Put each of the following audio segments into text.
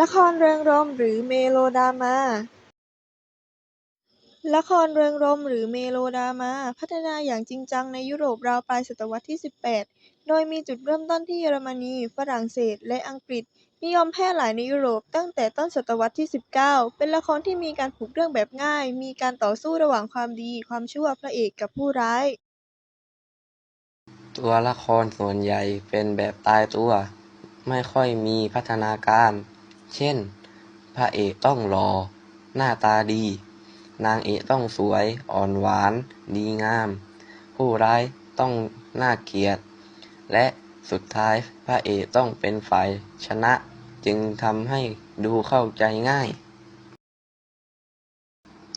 ละครเริงรมย์หรือเมโลดรามาละครเริงรมย์หรือเมโลดรามาพัฒนาอย่างจริงจังในยุโรปราวปลายศตวรรษที่ 18 โดยมีจุดเริ่มต้นที่เยอรมนี ฝรั่งเศส และอังกฤษ นิยมแพร่หลายในยุโรปตั้งแต่ต้นศตวรรษที่ 19 เป็นละครที่มีการผูกเรื่องแบบง่าย มีการต่อสู้ระหว่างความดี ความชั่วพระเอกกับผู้ร้าย ตัวละครส่วนใหญ่เป็นแบบตายตัว ไม่ค่อยมีพัฒนาการ เช่น พระเอกต้องหล่อหน้าตาดี นางเอกต้องสวย อ่อนหวาน ดีงาม ผู้ร้ายต้องน่าเกลียด และสุดท้ายพระเอกต้องเป็นฝ่ายชนะ จึงทำให้ดูเข้าใจง่าย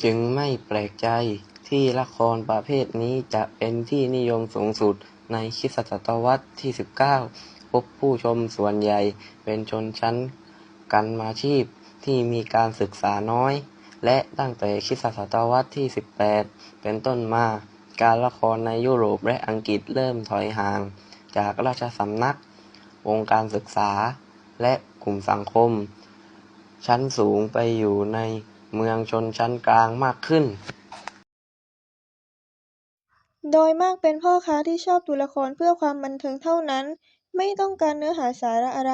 จึงไม่แปลกใจที่ละครประเภทนี้จะเป็นที่นิยมสูงสุดในคริสตศตวรรษที่ 19 พบผู้ชมส่วนใหญ่เป็นชนชั้น กันมาชีพที่มีการศึกษาน้อย และตั้งแต่คริสตศตวรรษที่ 18 เป็นต้นมา การละครในยุโรปและอังกฤษเริ่มถอยห่าง จากราชสำนัก วงการศึกษา และกลุ่มสังคม ชั้นสูงไปอยู่ในเมืองชนชั้นกลางมากขึ้น โดยมากเป็นพ่อค้าที่ชอบดูละครเพื่อความบันเทิงเท่านั้น ไม่ต้องการเนื้อหาสาระอะไร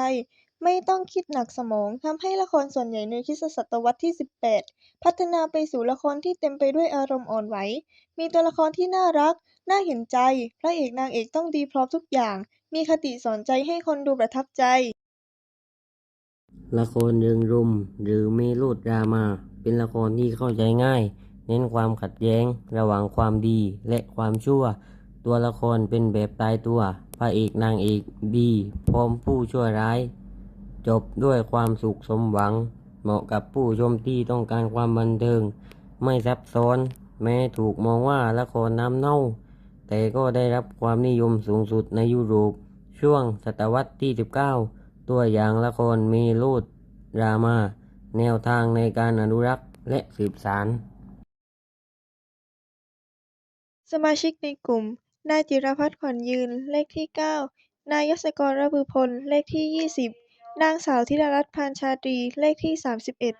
ไม่ต้องคิดหนักสมอง ทำให้ละครส่วนใหญ่ในคริสตศตวรรษที่ 18 พัฒนาไปสู่ละครที่เต็มไปด้วยอารมณ์อ่อนไหว มีตัวละครที่น่ารัก น่าเห็นใจ พระเอกนางเอกต้องดีพร้อมทุกอย่าง มีคติสอนใจให้คนดูประทับใจ ละครเริงรมหรือเมโลดรามา เป็นละครที่เข้าใจง่าย เน้นความขัดแย้ง ระหว่างความดีและความชั่ว ตัวละครเป็นแบบตายตัว พระเอกนางเอกดีพร้อมผู้ชั่วร้าย จบด้วยความสุขสมหวัง เหมาะกับผู้ชมที่ต้องการความบันเทิง ไม่ซับซ้อน แม้ถูกมองว่าละครน้ำเน่า แต่ก็ได้รับความนิยมสูงสุดในยุโรป ช่วงศตวรรษที่ 19 ตัวอย่างละครเมโลดรามา แนวทางในการอนุรักษ์และสืบสารสมาชิกในกลุ่ม นายจิรพัฒน์ขวัญยืน เลขที่ 9 นายยศกรระบือพล เลขที่ 20 นางสาวธิดารัตน์ พานชาตรี เลขที่สามสิบเอ็ด